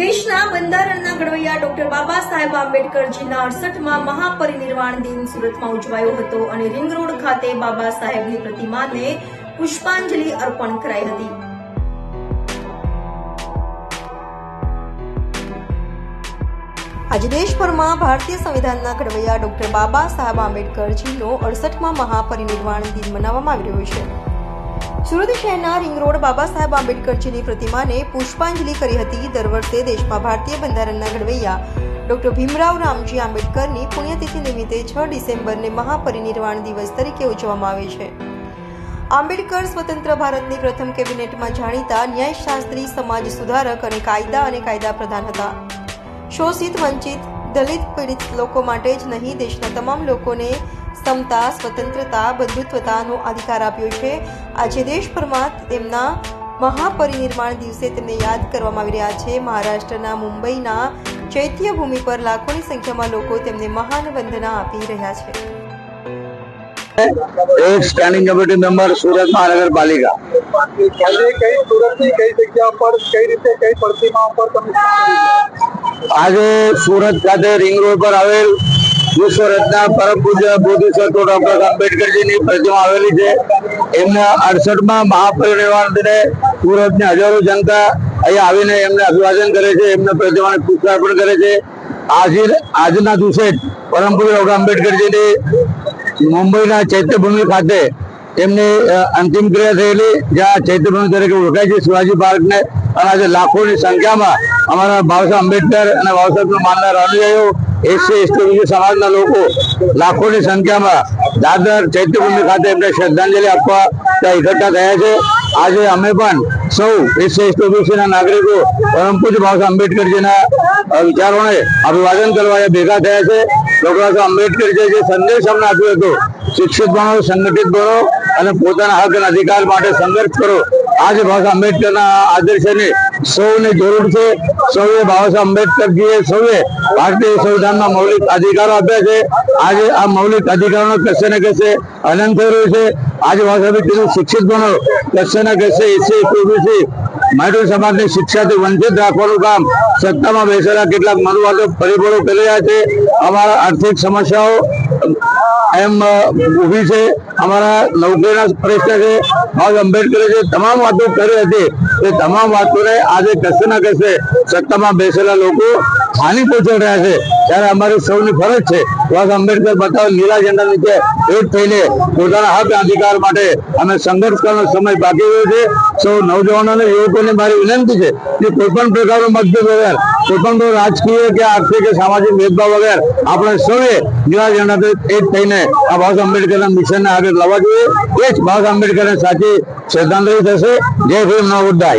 બંધારણના ઘડવૈયા ડોક્ટર બાબા સાહેબ આંબેડકરજીના અડસઠમાં મહાપરિનિર્વાણ દિન સુરતમાં ઉજવાયો હતો અને રિંગ રોડ ખાતે બાબા સાહેબની પ્રતિમાને પુષ્પાંજલિ અર્પણ કરાઈ હતી. આજે દેશભરમાં ભારતીય સંવિધાનના ઘડવૈયા ડોક્ટર બાબા સાહેબ આંબેડકરજીનો અડસઠમાં મહાપરિનિર્વાણ દિન મનાવવામાં આવી રહ્યો છે. સુરત શહેરના રિંગ રોડ બાબા સાહેબ આંબેડકરજીની પ્રતિમાને પુષ્પાંજલિ કરી હતી. દર વર્ષે દેશમાં ભારતીય બંધારણના ઘડવૈયા ડોક્ટર ભીમરાવ રામજી આંબેડકરની પુણ્યતિથિ નિમિત્તે છ ડિસેમ્બરને મહાપરિનિર્વાણ દિવસ તરીકે ઉજવવામાં આવે છે. આંબેડકર સ્વતંત્ર ભારતની પ્રથમ કેબિનેટમાં જાણીતા ન્યાયશાસ્ત્રી, સમાજ સુધારક અને કાયદા અને કાયદા પ્રધાન હતા. શોષિત, વંચિત, દલિત, પીડિત લોકો માટે જ નહીં, દેશના તમામ લોકોને સમતા સ્વતંત્રતા બંધુત્વતાનો અધિકાર આપ્યો છે. આજે દેશભરમાં તેમના મહાપરિનિર્વાણ દિવસે તેમને યાદ કરવામાં આવી રહ્યા છે. મહારાષ્ટ્રના મુંબઈના ચૈત્યભૂમિ પર લાખોની સંખ્યામાં લોકો તેમને મહાન વંદના આપી રહ્યા છે. એક સ્ટેન્ડિંગ કમિટી મેમ્બર સુરત મહાનગરપાલિકા. આજે કઈ સુરતની કઈ જગ્યા પર કઈ રીતે કઈ પ્રતિમા ઉપર તમે શું કર્યું? આજે સુરત ખાતે રિંગ રોડ પર આવેલ વિશ્વ પરમ પૂજ્ય બોધિસત્વ ડોક્ટર આંબેડકરજીની પ્રતિમા આવેલી છે. એમના અડસઠમાં મહાપરિનિર્વાણ દિને સુરતની હજારો જનતા અહીંયા આવીને એમને અભિવાદન કરે છે, એમને પ્રતિમાને પુષ્પાર્પણ કરે છે. આજે આજના દિવસે પરમ પૂજ્ય ડોક્ટર આંબેડકરજીની મુંબઈના ચૈત્યભૂમિ ખાતે એમની અંતિમ ક્રિયા થયેલી, જ્યાં ચૈત્યભૂમિ તરીકે ઓળખાય છે. શિવાજી પાર્કને અને આજે લાખોની સંખ્યામાં અમારા ભાવસાહેબ આંબેડકર અને બાબા સાહેબનું માનનાર અનુયાયીઓ એસસી એસટી બીજી સમાજના લોકો લાખોની સંખ્યામાં દાદર ચૈત્યભૂમિ ખાતે એમને શ્રદ્ધાંજલિ આપવા ત્યાં એકઠા થયા છે. આજે અમે પણ સૌ એસસી એસટી નાગરિકો પરમ પૂજ્ય બાબા આંબેડકરજીના વિચારોને અભિવાદન કરવા ભેગા થયા છે. ડોક્ટર આંબેડકરજીએ જે સંદેશ અમને આપ્યો હતો, શિક્ષિત બનો, સંગઠિત બનો અને પોતાના હક અને અધિકાર માટે સંઘર્ષ કરો. આજે બાબા સાહેબ આંબેડકરના આદર્શની સૌની જરૂર છે. સૌએ બાબા સાહેબ આંબેડકરજીએ સૌએ ભારતીય સંવિધાનમાં મૌલિક અધિકારો આપ્યા છે. આજે આ મૌલિક અધિકારોનો કશે ને કશે અનંત થઈ રહ્યું છે. આજે બાબા સાહેબે કીધું, શિક્ષિત બનો. કશે ને કશે એસી ઓબીસી માઇનોર સમાજની શિક્ષાથી વંચિત રાખવાનું કામ સત્તામાં બેસેલા કેટલાક મનુવાદો પરિબળો કરી રહ્યા છે. અમારા આર્થિક સમસ્યાઓ એમ ઊભી છે. અમારા નોકરીના પ્રશ્ન છે. બાબા આંબેડકરે જે તમામ વાતો કરી હતી એ તમામ વાતોને આજે કશે ના કશે સત્તામાં બેસેલા લોકો હાનિ પહોંચાડી રહ્યા છે. ત્યારે અમારી સૌની ફરજ છે બાબા આંબેડકર બતાવેલ લીલા ઝંડા નીચે એક થઈને પોતાના હક અધિકાર માટે અમે સંઘર્ષ કરવાનો સમય બાકી રહ્યો છે. સૌ નવજવાનો અને યુવકોને મારી વિનંતી છે કે કોઈ પણ પ્રકારનો મતભેદ વગર કોઈ પણ રાજકીય કે આર્થિક કે સામાજિક ભેદભાવ વગર આપણે સૌએ લીલા ઝંડા એક થઈને આ બાબા આંબેડકરના મિશનને આગળ લાવવા જોઈએ. એ જ બાબા આંબેડકરને સાચી সিদ্ধান্ত নিতেছে যে ভীম নগর দেয়